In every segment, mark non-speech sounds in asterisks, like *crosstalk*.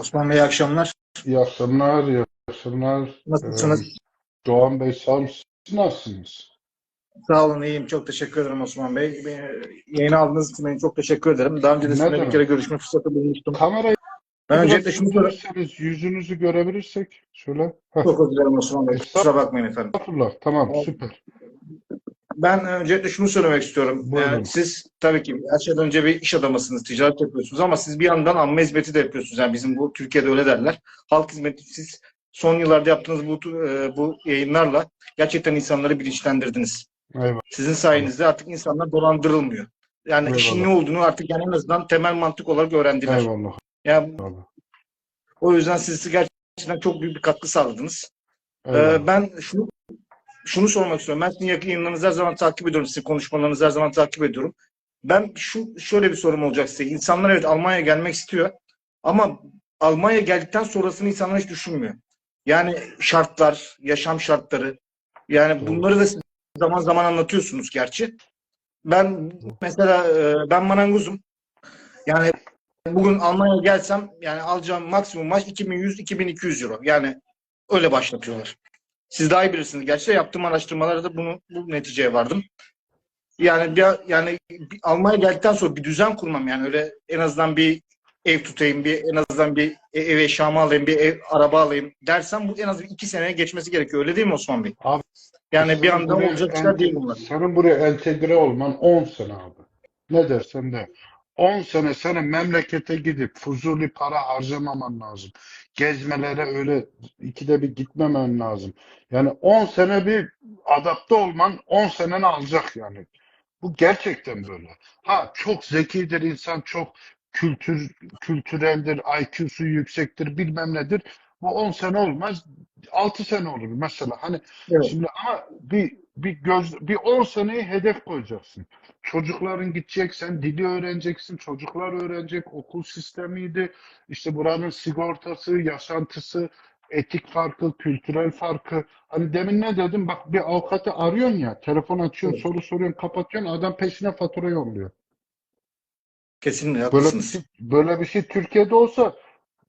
Osman Bey iyi akşamlar. İyi akşamlar, iyi akşamlar. Nasılsınız? Ee, Doğan Bey sağ olun. Siz nasılsınız? Sağ olun iyiyim. Çok teşekkür ederim Osman Bey. Yayını aldığınız için ben çok teşekkür ederim. Daha önce de sizinle bir kere görüşme fırsatı bulmuştum. Kamerayı Ben biraz öncelikle şunu söyle. indirirseniz, yüzünüzü görebilirsek şöyle. Heh, Çok özür dilerim Osman Bey. Kusura bakmayın efendim. Estağfurullah. Tamam, süper. Ben öncelikle şunu söylemek istiyorum. Buyurun. Yani siz tabii ki her şeyden önce bir iş adamısınız, ticaret yapıyorsunuz ama siz bir yandan amme hizmeti de yapıyorsunuz. Yani bizim bu Türkiye'de öyle derler. Halk hizmeti siz son yıllarda yaptığınız bu e, bu yayınlarla gerçekten insanları bilinçlendirdiniz. Eyvallah. Sizin sayenizde artık insanlar dolandırılmıyor. Yani Eyvallah. işin ne olduğunu artık yani en azından temel mantık olarak öğrendiler. Eyvallah. Yani Eyvallah. o yüzden siz gerçekten çok büyük bir katkı sağladınız. Ee, ben şunu şunu sormak istiyorum. Ben sizin yakın yayınlarınızı her zaman takip ediyorum. Sizin konuşmalarınızı her zaman takip ediyorum. Ben şu şöyle bir sorum olacak size. İnsanlar evet Almanya'ya gelmek istiyor ama Almanya'ya geldikten sonrasını insanlar hiç düşünmüyor. Yani şartlar, yaşam şartları. Yani bunları da siz zaman zaman anlatıyorsunuz gerçi. Ben mesela e, ben marangozum. Yani bugün Almanya'ya gelsem yani alacağım maksimum maaş 2100-2200 euro. Yani öyle başlatıyorlar. Siz daha iyi bilirsiniz. Gerçi de yaptığım araştırmalarda bunu bu neticeye vardım. Yani bir, yani bir Almanya'ya geldikten sonra bir düzen kurmam yani öyle en azından bir ev tutayım, bir en azından bir e- ev eşyamı alayım, bir ev araba alayım dersem bu en az bir iki seneye geçmesi gerekiyor. Öyle değil mi Osman Bey? Abi, Yani bir anda olacak işler değil bunlar. Senin buraya entegre olman 10 sene abi. Ne dersen de. 10 sene senin memlekete gidip fuzuli para harcamaman lazım. Gezmelere öyle ikide bir gitmemen lazım. Yani 10 sene bir adapte olman 10 seneni alacak yani. Bu gerçekten böyle. Ha çok zekidir insan, çok kültür kültüreldir, IQ'su yüksektir, bilmem nedir. Bu 10 sene olmaz. 6 sene olur mesela. Hani Evet. Şimdi ama bir bir göz bir 10 seneyi hedef koyacaksın. Çocukların gidecek, sen dili öğreneceksin, çocuklar öğrenecek, okul sistemiydi, işte buranın sigortası, yaşantısı, etik farkı, kültürel farkı. Hani demin ne dedim? Bak bir avukatı arıyorsun ya, telefon açıyorsun, Evet. soru soruyorsun, kapatıyorsun, adam peşine fatura yolluyor. Kesinlikle Böyle bir haklısınız. şey, böyle bir şey Türkiye'de olsa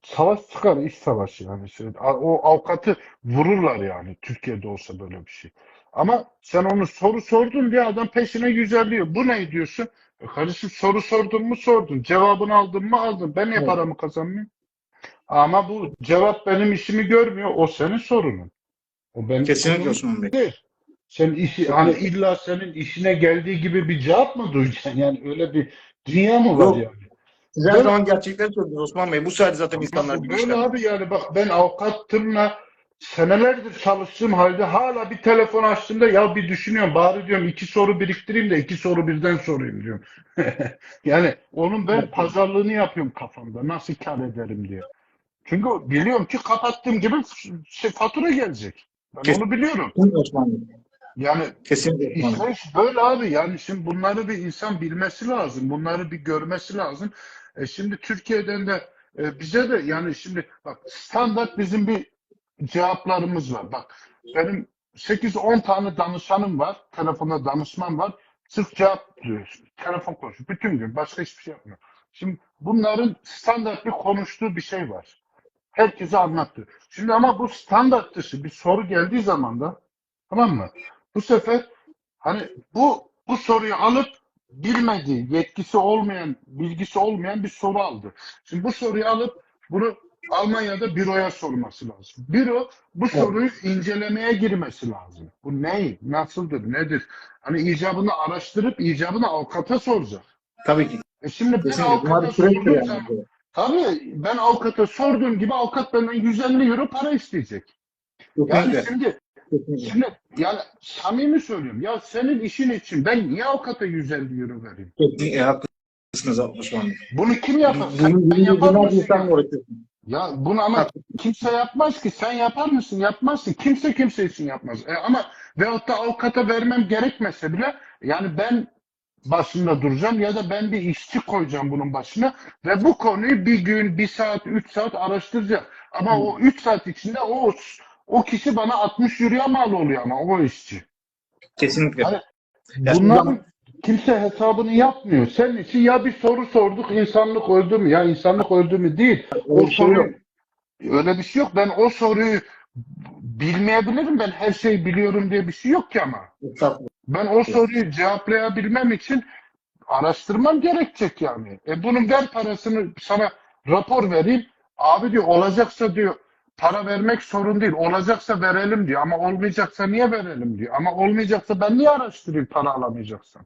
savaş çıkar, iş savaşı yani. O avukatı vururlar yani Türkiye'de olsa böyle bir şey. Ama sen onu soru sordun diye adam peşine yüzeliyor. Bu ne diyorsun? E kardeşim soru sordun mu sordun. Cevabını aldın mı aldın. Ben niye Evet. paramı kazanmıyorum? Ama bu cevap benim işimi görmüyor. O senin sorunun. O benim Kesinlikle sorunum Osman Bey. değil. Sen işi hani illa senin işine geldiği gibi bir cevap mı duyacaksın? Yani öyle bir dünya mı var Yok. yani? Siz her Böyle- zaman gerçekleri söylüyorsunuz Osman Bey. Bu sayede zaten insanlar Böyle bilinçlendi. abi yani bak ben avukatlığımla senelerdir çalıştığım halde hala bir telefon açtığımda ya bir düşünüyorum bari diyorum iki soru biriktireyim de iki soru birden sorayım diyorum. *laughs* Yani onun ben pazarlığını yapıyorum kafamda nasıl kar ederim diye. Çünkü biliyorum ki kapattığım gibi fatura gelecek. Ben Kes- onu biliyorum. Yani Osman Bey. İşte böyle abi yani şimdi bunları bir insan bilmesi lazım. Bunları bir görmesi lazım. E şimdi Türkiye'den de e, bize de yani şimdi bak standart bizim bir cevaplarımız var. Bak benim 8-10 tane danışanım var. Telefonda danışman var. Sırf cevap diyor. Telefon konuşuyor. Bütün gün başka hiçbir şey yapmıyor. Şimdi bunların standart bir konuştuğu bir şey var. Herkese anlattı. Şimdi ama bu standart dışı bir soru geldiği zaman da tamam mı? Bu sefer hani bu bu soruyu alıp bilmediği, yetkisi olmayan, bilgisi olmayan bir soru aldı. Şimdi bu soruyu alıp bunu Almanya'da büroya sorması lazım. Büro bu soruyu incelemeye girmesi lazım. Bu ne? Nasıldır? Nedir? Hani icabını araştırıp icabını avukata soracak. Tabii ki. E şimdi ben avukata sorduğum yani. Tabii ben avukata sorduğum gibi avukat benden 150 euro para isteyecek. Yani Kesinlikle. şimdi. Şimdi yani samimi söylüyorum. Ya senin işin için ben niye avukata 150 euro vereyim? Kesinlikle haklısınız Osman Bey. Bunu kim yapar? Sen, Bunun sen yapar yüzünden mısın? insan Ya? Ya bunu ama kimse yapmaz ki. Sen yapar mısın? Yapmazsın. Kimse kimse için yapmaz. E ama veyahut da avukata vermem gerekmese bile yani ben başında duracağım ya da ben bir işçi koyacağım bunun başına ve bu konuyu bir gün, bir saat, üç saat araştıracağım. Ama Hı. o üç saat içinde o o kişi bana 60 euroya mal oluyor ama o işçi. Kesinlikle. Hani Bunların kimse hesabını yapmıyor. Senin için ya bir soru sorduk insanlık öldü mü? Ya insanlık öldü mü değil. O bir şey soru yok. öyle bir şey yok. Ben o soruyu bilmeyebilirim. Ben her şeyi biliyorum diye bir şey yok ki ama. Ben o soruyu cevaplayabilmem için araştırmam gerekecek yani. E bunun ver parasını sana rapor vereyim. Abi diyor olacaksa diyor para vermek sorun değil. Olacaksa verelim diyor. Ama olmayacaksa niye verelim diyor. Ama olmayacaksa ben niye araştırayım para alamayacaksam?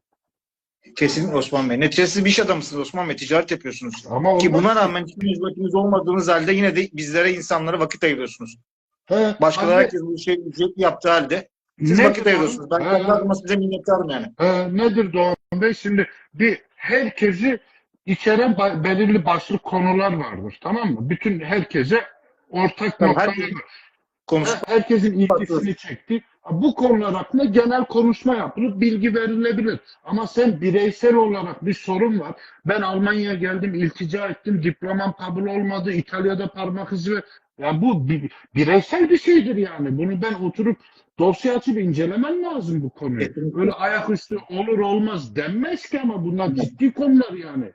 Kesinlikle Osman Bey. Neticesi bir iş adamısınız Osman Bey. Ticaret yapıyorsunuz. Ama Ki buna rağmen hiçbir vakitiniz olmadığınız halde yine de bizlere insanlara vakit ayırıyorsunuz. He, Başkaları herkes bu şey ücretli yaptığı halde siz nedir vakit ayırıyorsunuz. Ben He, kendi adıma size minnettarım yani. Ee, nedir Doğan Bey? Şimdi bir herkesi içeren belirli başlık konular vardır. Tamam mı? Bütün herkese ortak Tamam, noktalar herkes- Herkesin ilgisini çekti. Bu konular hakkında genel konuşma yapılıp bilgi verilebilir. Ama sen bireysel olarak bir sorun var. Ben Almanya'ya geldim, iltica ettim, diplomam kabul olmadı, İtalya'da parmak izi ver. Ya bu bi- bireysel bir şeydir yani. Bunu ben oturup dosya açıp incelemen lazım bu konuyu. Öyle ayaküstü olur olmaz denmez ki ama bunlar ciddi konular yani.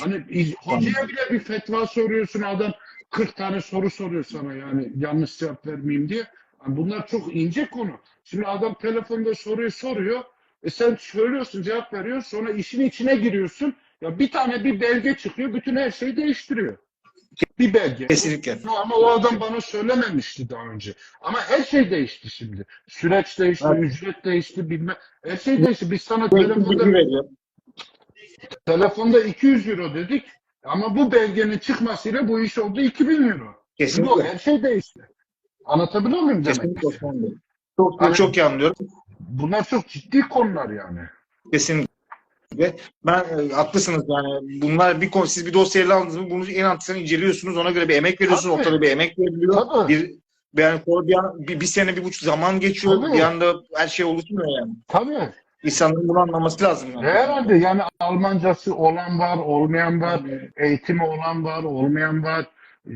Hani hocaya bile bir fetva soruyorsun adam 40 tane soru soruyor sana yani yanlış cevap vermeyeyim diye. Yani bunlar çok ince konu. Şimdi adam telefonda soruyu soruyor. E sen söylüyorsun cevap veriyorsun sonra işin içine giriyorsun. Ya bir tane bir belge çıkıyor bütün her şeyi değiştiriyor. Bir belge. Kesinlikle. Ama o adam bana söylememişti daha önce. Ama her şey değişti şimdi. Süreç değişti, Evet. ücret değişti, bilmem. Her şey değişti. Biz sana telefonda. Telefonda 200 euro dedik ama bu belgenin çıkmasıyla bu iş oldu 2000 euro. Kesinlikle. her şey değişti. Anlatabiliyor muyum demek? Kesinlikle Osman Bey. Çok, Hani- çok iyi anlıyorum. Bunlar çok ciddi konular yani. Kesinlikle. Ben e, haklısınız yani. Bunlar bir konu siz bir dosyayla aldınız mı bunu en altısını inceliyorsunuz. Ona göre bir emek veriyorsunuz. Tabii. Ortada bir emek veriliyor. Tabii. Bir yani sonra bir, an- bir, bir sene bir buçuk zaman geçiyor. Tabii. Bir anda her şey oluşmuyor yani. Tabii. İnsanların bunu anlaması lazım yani. Herhalde yani Almancası olan var, olmayan var, eğitimi olan var, olmayan var.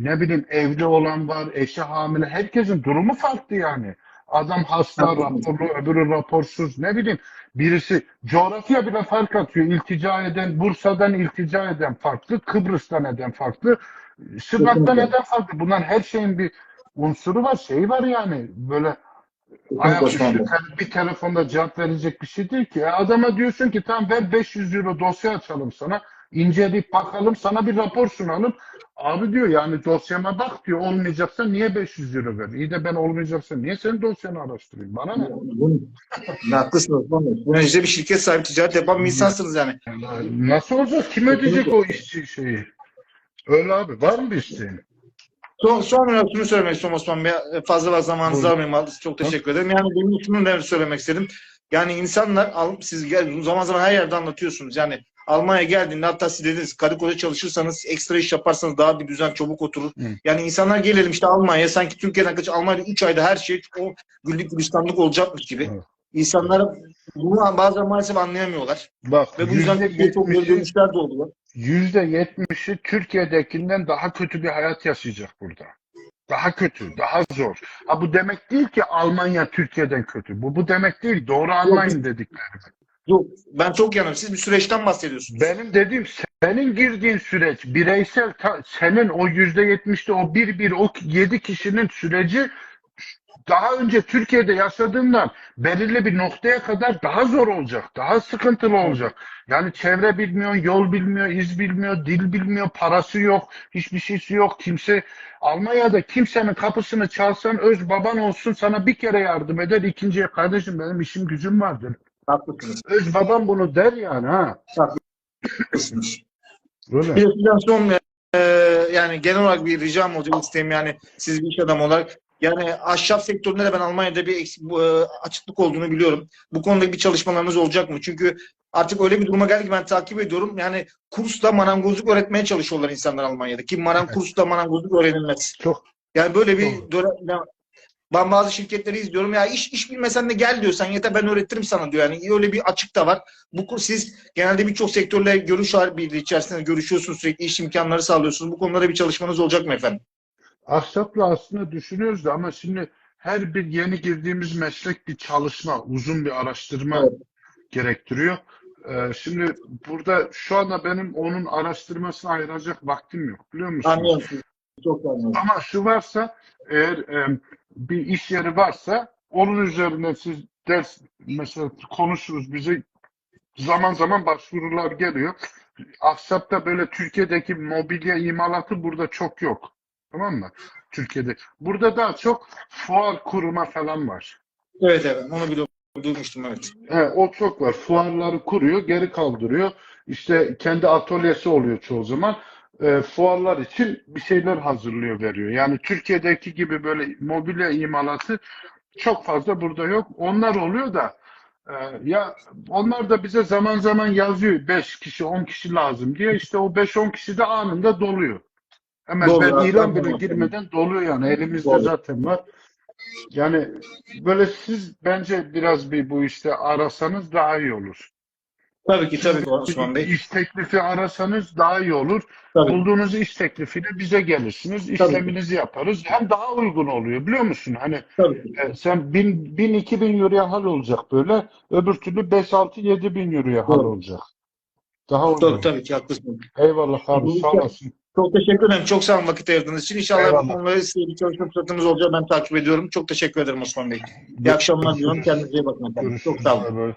Ne bileyim evli olan var, eşi hamile. Herkesin durumu farklı yani. Adam hasta, raporlu, öbürü raporsuz. Ne bileyim birisi coğrafya bile fark atıyor. İltica eden, Bursa'dan iltica eden farklı, Kıbrıs'tan eden farklı, Kesinlikle. eden farklı. Bunların her şeyin bir unsuru var, şeyi var yani. Böyle ayak üstü bir telefonda cevap verecek bir şey değil ki. E adama diyorsun ki tamam ver 500 euro dosya açalım sana. İnceleyip bakalım sana bir rapor sunalım. Abi diyor yani dosyama bak diyor olmayacaksa niye 500 euro ver? İyi de ben olmayacaksa niye senin dosyanı araştırayım? Bana ne? Haklısınız Osman Bey. Bu önce bir şirket sahibi ticaret yapan bir insansınız yani. Nasıl olacak? Kim ödeyecek o işçi şeyi? Öyle abi. Var mı bir isteğin? Son, son olarak şunu söylemek istiyorum Osman Bey. Fazla fazla zamanınızı Buyurun. almayayım. Çok teşekkür ederim. Yani benim şunu da söylemek istedim. Yani insanlar siz gel, zaman zaman her yerde anlatıyorsunuz. Yani Almanya geldiğinde hatta siz dediniz koca çalışırsanız ekstra iş yaparsanız daha bir düzen çabuk oturur. Hı. Yani insanlar gelelim işte Almanya'ya sanki Türkiye'den kaç Almanya'da 3 ayda her şey o güllük gülistanlık olacakmış gibi. Evet. İnsanlar bunu bazen maalesef anlayamıyorlar. Bak Ve bu yüzden yüzde çok dönüşler de oluyor. yüzde yetmişi Türkiye'dekinden daha kötü bir hayat yaşayacak burada. Daha kötü, daha zor. Ha bu demek değil ki Almanya Türkiye'den kötü. Bu bu demek değil. Doğru anlayın dediklerimi. Yok, ben çok yanım. Siz bir süreçten bahsediyorsunuz. Benim dediğim senin girdiğin süreç bireysel ta- senin o yüzde yetmişte o bir bir o yedi kişinin süreci daha önce Türkiye'de yaşadığından belirli bir noktaya kadar daha zor olacak. Daha sıkıntılı olacak. Yani çevre bilmiyor, yol bilmiyor, iz bilmiyor, dil bilmiyor, parası yok, hiçbir şeysi yok. Kimse Almanya'da kimsenin kapısını çalsan öz baban olsun sana bir kere yardım eder. ikinciye kardeşim benim işim gücüm vardır. Haklısınız. Öz babam bunu der yani ha. Haklısınız. Bir de son e, yani genel olarak bir ricam olacak isteğim yani siz bir iş adamı olarak yani ahşap sektöründe de ben Almanya'da bir eksik, e, açıklık olduğunu biliyorum. Bu konuda bir çalışmalarınız olacak mı? Çünkü artık öyle bir duruma geldi ki ben takip ediyorum. Yani kursla marangozluk öğretmeye çalışıyorlar insanlar Almanya'da. Ki marang Evet. kursla marangozluk öğrenilmez. Çok Yani böyle bir dönem, ben bazı şirketleri izliyorum ya iş iş bilmesen de gel diyor sen yeter ben öğretirim sana diyor. Yani öyle bir açık da var. Bu siz genelde birçok sektörle görüş birliği içerisinde görüşüyorsunuz sürekli iş imkanları sağlıyorsunuz. Bu konularda bir çalışmanız olacak mı efendim? ahşapla aslında düşünüyoruz da ama şimdi her bir yeni girdiğimiz meslek bir çalışma, uzun bir araştırma Evet. gerektiriyor. Ee, şimdi burada şu anda benim onun araştırmasını ayıracak vaktim yok biliyor musunuz? Anlıyorum. Çok anlıyorum. Ama şu varsa eğer e, bir iş yeri varsa onun üzerine siz ders mesela konuşuruz bize zaman zaman başvurular geliyor. Ahşapta böyle Türkiye'deki mobilya imalatı burada çok yok. Tamam mı? Türkiye'de. Burada daha çok fuar kuruma falan var. Evet evet. Onu biliyorum. Duymuştum evet. He, o çok var. Fuarları kuruyor, geri kaldırıyor. İşte kendi atölyesi oluyor çoğu zaman. E, fuarlar için bir şeyler hazırlıyor, veriyor. Yani Türkiye'deki gibi böyle mobilya imalatı çok fazla burada yok. Onlar oluyor da e, ya onlar da bize zaman zaman yazıyor 5 kişi 10 kişi lazım diye işte o 5-10 kişi de anında doluyor. Hemen Doluyor, ben ilan bile girmeden doluyor yani elimizde Doğru. zaten var. Yani böyle siz bence biraz bir bu işte arasanız daha iyi olur. Tabii ki tabii ki Osman Bey. iş teklifi arasanız daha iyi olur. Tabii. Bulduğunuz iş teklifiyle bize gelirsiniz. işleminizi yaparız. Hem daha uygun oluyor biliyor musun? Hani Tabii e, sen 1000 1000 2000 euroya hal olacak böyle. Öbür türlü 5 6 7 bin euroya hal olacak. Daha uygun. Tabii, tabii ki haklısın. Eyvallah abi sağ olasın. Çok teşekkür ederim. Çok sağ olun vakit ayırdığınız için. İnşallah Eyvallah. bu konuları size bir çalışma fırsatımız olacak. Ben takip ediyorum. Çok teşekkür ederim Osman Bey. İyi akşamlar diliyorum. Kendinize iyi bakın. Çok sağ olun.